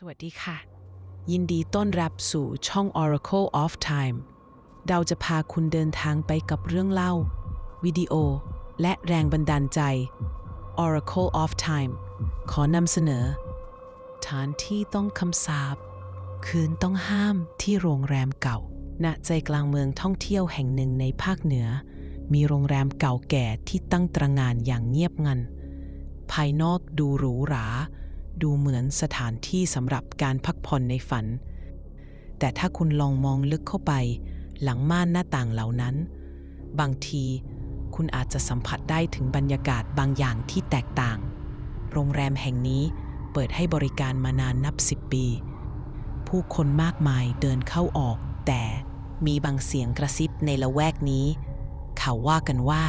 สวัสดีค่ะ ยินดีต้อนรับสู่ช่อง Oracle of Time เราจะพาคุณเดินทางไปกับเรื่องเล่า วิดีโอ และแรงบันดาลใจ Oracle of Time ขอนำเสนอ ฐานที่ต้องคำสาปคืนต้องห้ามที่โรงแรมเก่า ณใจกลางเมืองท่องเที่ยวแห่งหนึ่งในภาคเหนือ มีโรงแรมเก่าแก่ที่ตั้งตระงานอย่างเงียบงัน ภายนอกดูหรูหรา ดูเหมือนสถานที่สำหรับการพักผ่อนในฝัน แต่ถ้าคุณลองมองลึกเข้าไป หลังม่านหน้าต่างเหล่านั้น บางทีคุณอาจจะสัมผัสได้ถึงบรรยากาศบางอย่างที่แตกต่าง โรงแรมแห่งนี้เปิดให้บริการมานานนับสิบปี ผู้คนมากมายเดินเข้าออก แต่มีบางเสียงกระซิบในละแวกนี้ เขาว่ากันว่า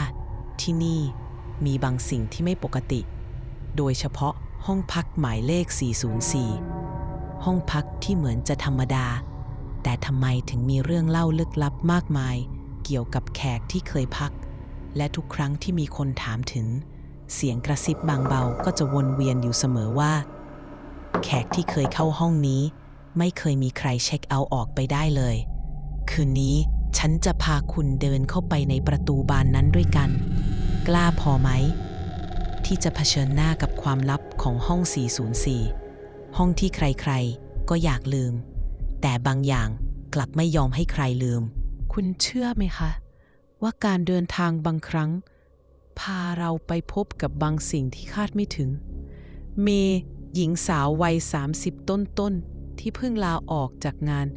ที่นี่มีบางสิ่งที่ไม่ปกติ โดยเฉพาะ ห้องพักหมายเลข 404 ห้องพักที่เหมือนจะธรรมดา แต่ทำไมถึงมีเรื่องเล่าลึกลับมากมาย เกี่ยวกับแขกที่เคยพัก และทุกครั้งที่มีคนถามถึง เสียงกระซิบบางเบาก็จะวนเวียนอยู่เสมอว่า แขกที่เคยเข้าห้องนี้ ไม่เคยมีใครเช็คเอาท์ออกไปได้เลย คืนนี้ฉันจะพาคุณเดินเข้าไปในประตูบานนั้นด้วยกัน กล้าพอไหม ที่จะเผชิญหน้ากับความลับของห้อง 404 ห้องที่ใครๆ ก็อยากลืม แต่บางอย่างกลับไม่ยอมให้ใครลืม คุณเชื่อไหมคะ ว่าการเดินทางบางครั้ง พาเราไปพบกับบางสิ่งที่คาดไม่ถึง เมย์หญิงสาววัย 30 ต้นๆ ที่เพิ่งลาออกจากงาน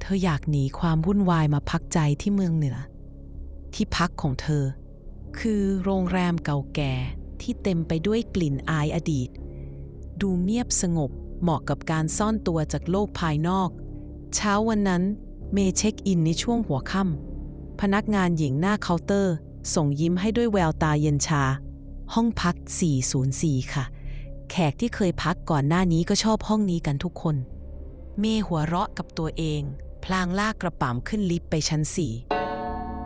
เธออยากหนีความวุ่นวายมาพักใจที่เมืองเหนือ ที่พักของเธอ คือโรงแรมเก่าแก่ที่เต็มไปด้วยกลิ่นอายอดีต ดูเงียบสงบเหมาะกับการซ่อนตัวจากโลกภายนอก เช้าวันนั้นเมเช็คอินในช่วงหัวค่ำพนักงานหญิงหน้าเคาน์เตอร์ ส่งยิ้มให้ด้วยแววตาเย็นชา ห้องพัก 404 ค่ะ แขกที่เคยพักก่อนหน้านี้ก็ชอบห้องนี้กันทุกคน เมหัวเราะกับตัวเอง พลางลากกระป๋ำขึ้นลิฟต์ไปชั้นสี่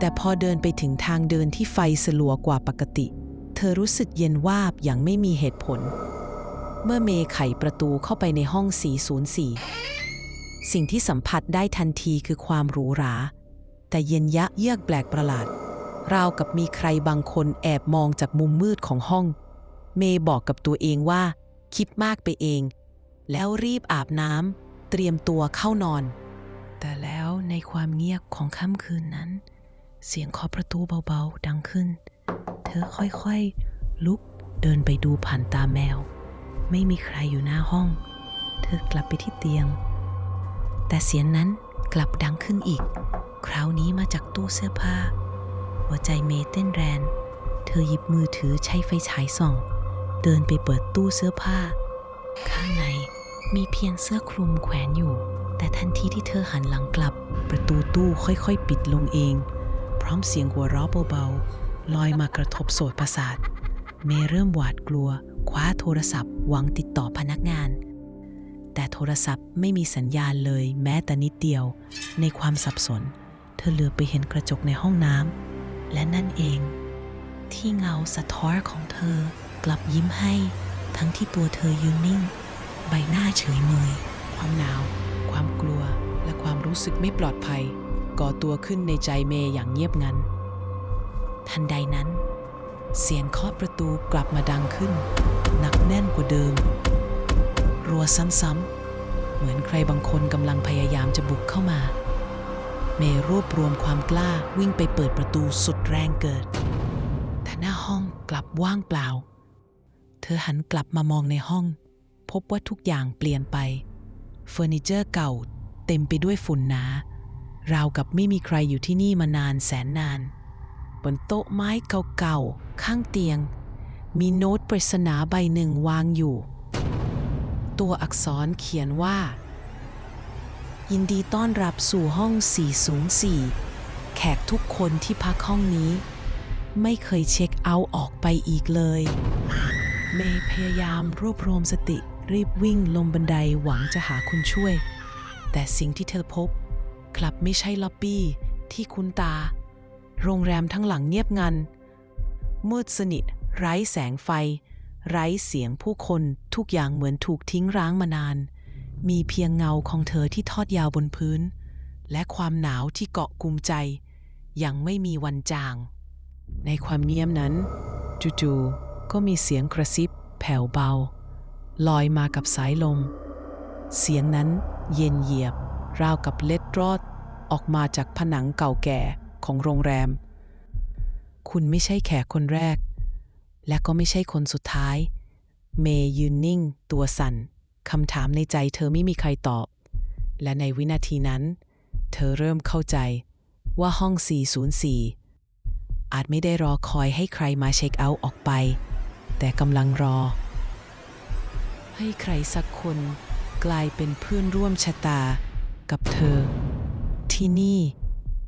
แต่พอเดินไปถึงทางเดินที่ไฟสลัวกว่าปกติ เธอรู้สึกเย็นวาบอย่างไม่มีเหตุผล เมื่อเมย์ไขประตูเข้าไปในห้อง 404 สิ่งที่สัมผัสได้ทันทีคือความหรูหรา แต่เย็นยะเยือกแปลกประหลาด ราวกับมีใครบางคนแอบมองจากมุมมืดของห้อง เมย์บอกกับตัวเองว่า คิดมากไปเอง แล้วรีบอาบน้ำเตรียมตัวเข้านอน แต่แล้วในความเงียบของค่ำคืนนั้น เสียงเคาะประตูเบาๆ ดังขึ้น เธอค่อยๆ ลุกเดินไปดูผ่านตาแมว ไม่มีใครอยู่หน้าห้อง เธอกลับไปที่เตียง แต่เสียงนั้นกลับดังขึ้นอีก คราวนี้มาจากตู้เสื้อผ้า หัวใจเมย์เต้นแรงเธอหยิบมือถือใช้ไฟฉายส่อง เดินไปเปิดตู้เสื้อผ้า ข้างในมีเพียงเสื้อคลุมแขวนอยู่ แต่ทันทีที่เธอหันหลังกลับ ประตูตู้ค่อยๆ ปิดลงเอง พร้อมเสียงหัวเราะเบาๆลอยมากระทบโสดประสาท เมย์เริ่มหวาดกลัว คว้าโทรศัพท์ หวังติดต่อพนักงาน แต่โทรศัพท์ไม่มีสัญญาณเลยแม้แต่นิดเดียว ในความสับสน เธอเหลือไปเห็นกระจกในห้องน้ำและนั่นเอง ที่เงาสะท้อนของเธอ กลับยิ้มให้ ทั้งที่ตัวเธอยืนนิ่ง ใบหน้าเฉยเมย ความหนาว ความกลัว และความรู้สึกไม่ปลอดภัย ก่อตัวขึ้นในใจเมย์อย่างเงียบงัน ทันใดนั้น เสียงเคาะประตูกลับมาดังขึ้น หนักแน่นกว่าเดิม รัวซ้ำๆ เหมือนใครบางคนกำลังพยายามจะบุกเข้ามา เมย์รวบรวมความกล้าวิ่งไปเปิดประตูสุดแรงเกิด แต่หน้าห้องกลับว่างเปล่า เธอหันกลับมามองในห้อง พบว่าทุกอย่างเปลี่ยนไป เฟอร์นิเจอร์เก่าเต็มไปด้วยฝุ่นหนา ราวกับไม่มีใครอยู่ที่นี่มานานแสนนาน บนโต๊ะไม้เก่าๆ ข้างเตียง มีโน้ตปริศนาใบหนึ่งวางอยู่ ตัวอักษรเขียนว่า ยินดีต้อนรับสู่ห้อง 404 แขกทุกคนที่พักห้องนี้ ไม่เคยเช็คเอาท์ออกไปอีกเลย เมย์พยายามรวบรวมสติรีบวิ่งลงบันไดหวังจะหาคนช่วย แต่สิ่งที่เธอพบ กลับไม่ใช่ล็อบบี้ที่คุ้นตา โรงแรมทั้งหลังเงียบงัน มืดสนิท ไร้แสงไฟ ไร้เสียงผู้คนทุกอย่างเหมือนถูกทิ้งร้างมานาน มีเพียงเงาของเธอที่ทอดยาวบนพื้น และความหนาวที่เกาะกุมใจ ยังไม่มีวันจาง ในความเงียบนั้น จู่ๆก็มีเสียงกระซิบ แผ่วเบา ลอยมากับสายลม เสียงนั้นเย็นเหยียบ ราวกับเล็ดรอดออกมาจากผนังเก่าแก่ของโรงแรม คุณไม่ใช่แขกคนแรก และก็ไม่ใช่คนสุดท้าย เมย์ยืนนิ่ง ตัวสั่นคำถามในใจเธอไม่มีใครตอบ และในวินาทีนั้น เธอเริ่มเข้าใจว่าห้อง 404 อาจไม่ได้รอคอยให้ใครมาเช็คเอาท์ออกไป แต่กำลังรอ ให้ใครสักคนกลายเป็นเพื่อนร่วมชะตา กับเธอ ที่นี่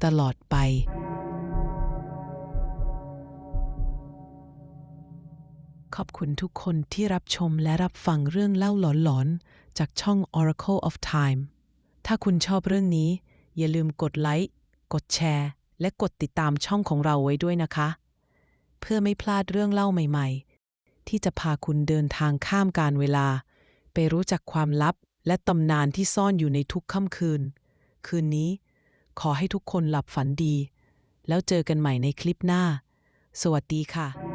ตลอดไปขอบคุณทุกคนที่รับชมและรับฟังเรื่องเล่าหลอนๆ จากช่อง Oracle of Time ถ้าคุณชอบเรื่องนี้ อย่าลืมกดไลค์ กดแชร์ และกดติดตามช่องของเราไว้ด้วยนะคะ เพื่อไม่พลาดเรื่องเล่าใหม่ๆ ที่จะพาคุณเดินทางข้ามการเวลา ไปรู้จักความลับ และตำนานที่ซ่อนอยู่ในทุกค่ำคืน คืนนี้ ขอให้ทุกคนหลับฝันดี แล้วเจอกันใหม่ในคลิปหน้า สวัสดีค่ะ